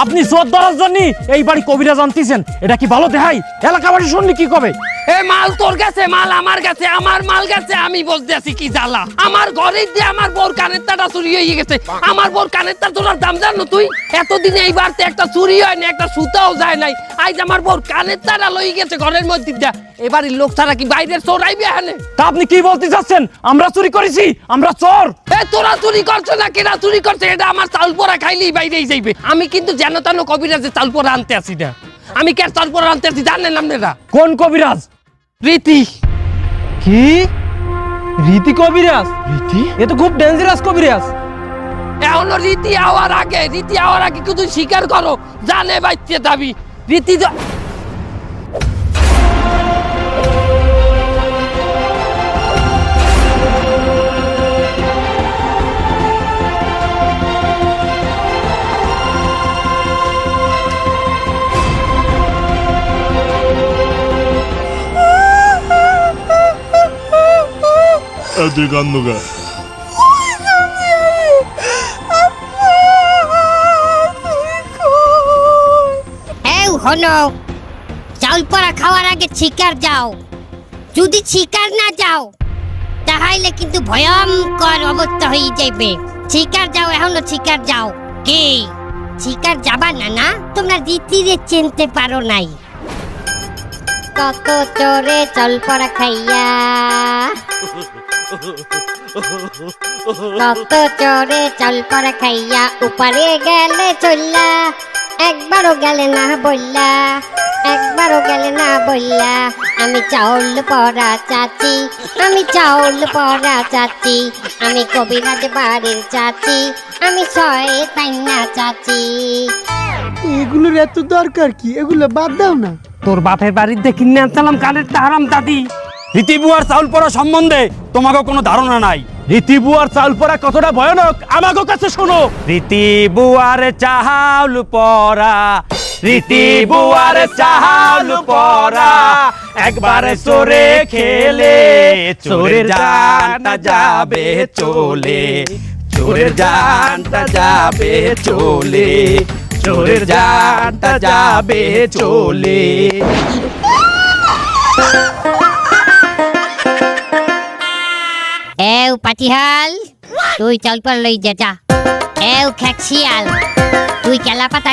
আপনি চোর ধরার জন্য এই বাড়ি কবিরাজ আনতেছেন। এটা কি ভালো দেখাই? এলাকাবাসী শুনলি কি কবে? এ মাল তোর কাছে, মাল আমার কাছে, আমার মাল কাছে, আমি বলতে আছি কি জ্বালা। আমার ঘরে দিয়ে আমার বোর কানের তাটা চুরি হয়ে গেছে, আমার বোর কানের তার তোর দাম জানো তুই? এতদিনে এই বাড়তে একটা চুরি হয় না একটা সুতাও যায় নাই। আজ আমার বোর কানের তারা লই গেছে ঘরের মধ্যে এবারের লোক ছাড়া কি বাইরের চোর আইবে হানে তা আপনি কি বলতে চাচ্ছেন? আমরা চুরি করেছি আমরা চোর। এ তোরা চুরি করছ না কেনা চুরি করছে? এটা আমার চাল পোড়া খাইলেই বাইরেই যাইবে। আমি কিন্তু যেন তেন কবিরাজে চাল পোড়া আনতে আসি না। আমি কে চাল পোড়া আনতে আসি জানেন আপনারা? কোন কবিরাজ? রীতি। কি? রীতি কবিরাজ? রীতি? এ তো খুব ডেঞ্জারাস কবিরাজ। এখনও রীতি আওয়ার আগে। রীতি আওয়ার আগে কিন্তু স্বীকার করো? জানে বাইতে দাবি। রীতি জ- তুই কান্দুকা হলো চাউল পড়া খাওয়ার আগে শিকার যাও। যদি শিকার না যাও, তাহলে কিন্তু ভয়ঙ্কর অবস্থা হয়ে যাইবে। শিকার যাও, এখনও শিকার যাও। কি? শিকার যাবা না না? তোমরা রীতিরে চিনতে পারো নাই। কত চোরে চল পড়া খাইয়া। কত চোরে চল পড়া খাইয়া উপরে গেলে চললা একবারও গেলে না বললা একবারও গেলে না বললা আমি চাউল পড়া চাচি আমি চাউল পড়া চাচি আমি কবিরাজ বাড়ির চাচি আমি ছয় তাইনা চাচি। এগুলোর এত দরকার কি? এগুলো বাদ দাও না। তোর বাপের বাড়িতে কিনে আনতাম কানের তাহারাম দাদি। রীতিবুয়ার চাউল পড়া সম্বন্ধে তোমাকে কোনো ধারণা নাই। রীতিবুয়ার চাউল পড়া কতটা ভয়ানক আমাকে কাছে শোনো। রীতিবুয়ার চাউল পড়া রীতিবুয়ার চাউল পড়া, একবার চোরে খেলে, চোরের জানটা যাবে চলে, চোরের জানটা যাবে চলে, চোরের জানটা যাবে চলে। এও পাটিহাল তুই চল পর লই যা যা এও খ্যাকশিয়াল তুই কেলা পাতা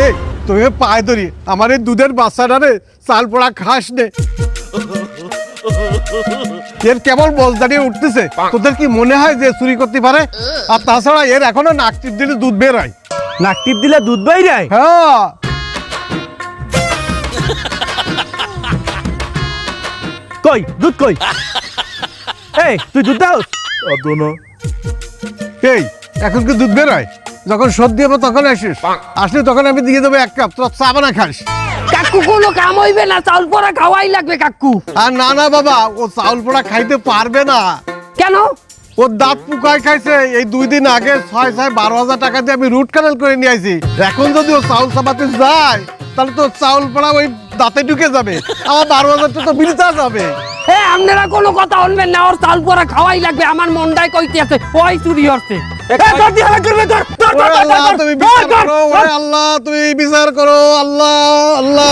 রাখ তোকে পায়ে ধরি। আমার এই দুধের বাচ্চাটা রে চাল পড়া খাস নে। এর কেবল বল দাঁড়িয়ে উঠতেছে। তোদের কি মনে হয় যে চুরি করতে পারে? আর তাছাড়া এর এখনও নাক টিপ দিলে দুধ বের হয়। নাক টিপ দিলে দুধ বাইরে হ্যাঁ? কই দুধ কই? এই তুই দুধ দাও। এই এখন কি দুধ বের হয়? যখন সর্দি হবে তখন আসিস। আসলে তখন আমি দিয়ে দেবো এক কাপ তোর চা বানা খাস। কাকু কোনো কাম হইবে না চাউল পড়া খাওয়াই লাগবে কাকু। আর না না বাবা ও চাউল পোড়া খাইতে পারবে না। কেন? ওর দাঁত পুকায় খাইছে এই দুই দিন আগে ছয় ছয় বারো হাজার টাকা দিয়ে আমি রুট ক্যানেল করে নিয়ে আইছি। এখন যদি ও চাউল চাপাতে যায় তাহলে তো চাউল পড়া ওই দাঁতে ঢুকে যাবে। আমার বারো হাজার টাকা বিল চার্জ হবে। এ আপনারা কোনো কথা শুনবেন না ওর চাউল পড়া খাওয়াই লাগবে আমার মনটাই কইতে আছে ওই চুরি হচ্ছে। আল্লাহ তুমি বিচার করো আল্লাহ তুমি বিচার করো আল্লাহ আল্লাহ।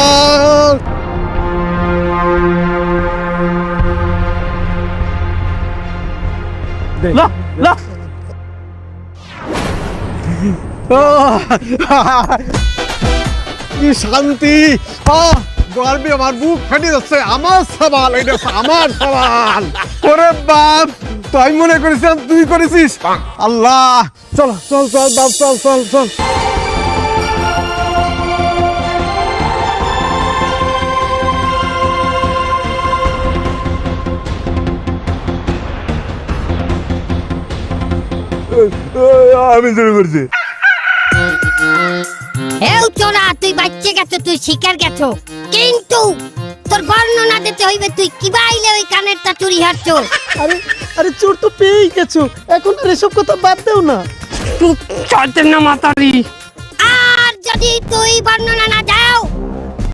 ল ল। ও, কি শান্তি। আহ, আমার বুক ফেটে যাচ্ছে। আমার সবাল এটা আমার সবাল ওরে বাপ তাই মনে করেছিলাম তুই করেছিস। আল্লাহ চল চল চল বাপ চল চল চল। আমি শুরু করছি। হেল্প না তুই বাচ্চা গেছো তুই শিকার গেছো। কিন্তু তোর বর্ণনা দিতে হইবে তুই কি বাইলে ওই কানেরটা চুরি হারছো আরে আরে চোর তো পেয়েই গেছো। এখন আর এসব কথা বাদ দেও না। তুই চৈতন্য মাতারি। আর যদি তুই বর্ণনা না দাও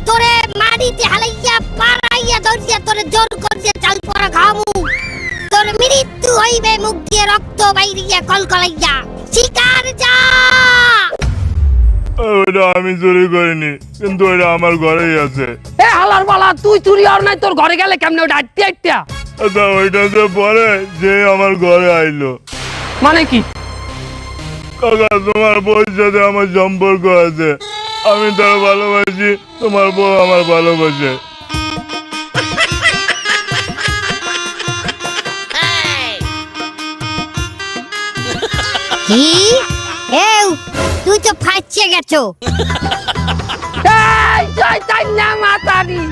তোরে মাটিতে হালাইয়া পাড়াইয়া ধরিয়া তোরে জোর করিয়া চাল পড়া খামু তোর মৃত্যু হইবে মুখ দিয়ে রক্ত বাইরিয়া কলকলাইয়া। শিকার যা! ওইটা আমি চুরি করিনি কিন্তু ওইটা আমার ঘরেই আছে। এ হালার বালা তুই চুরি আর নাই তোর ঘরে গেলে কেমনে ওটা আটতে আটটা আচ্ছা ওইটা যে পরে যে আমার ঘরে আইলো। মানে কি? কাকা তোমার বউর সাথে আমার সম্পর্ক আছে। আমি তার ভালোবাসি তোমার বউ আমার ভালোবাসে। কি? তুই তো ফাঁচে গেছো। এই চৈতন্য মাতারি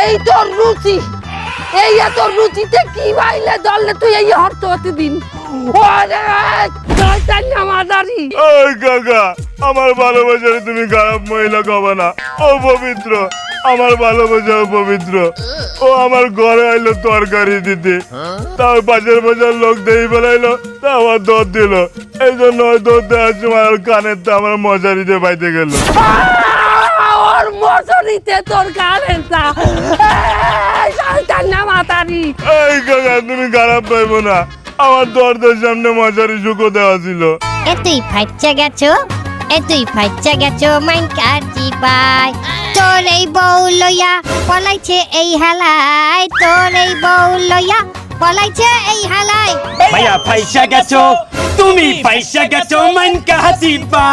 এই তোর রুচি এই তোর রুচিতে কি বাইলে দললে তুই এই হরত হতে দিন? ওরে চৈতন্য মাতারি। ওই আমার ভালোবাসারে তুমি খারাপ মহিলা কবে না? ও পবিত্র আমার ভালোবাসা পবিত্র। ও আমার ঘরে আইলো তরকারি দিতে। তার পাশের পাশের লোক দেই বেলাইলো তা আমার দর দিল। এই জন্য ওই দর দেওয়ার সময় আর কানের তা আমার মশারিতে পাইতে গেল। ওর মশারিতে তোর গালের চা এই মাতারি। এই কাকা তুমি খারাপ পাইবো না। আমার দরদের সামনে মশারি শুকো দেওয়া ছিল। এ তুই ফাইচা গেছো? এ তুই ফাইচা গেছো মাইন কাটি বাই তোর এই পলাইছে এই হালাই তোর এই বউ পলাইছে এই হালাই। ভাইয়া পয়সা গেছো, তুমি পয়সা গেছো মন কাহাসি পা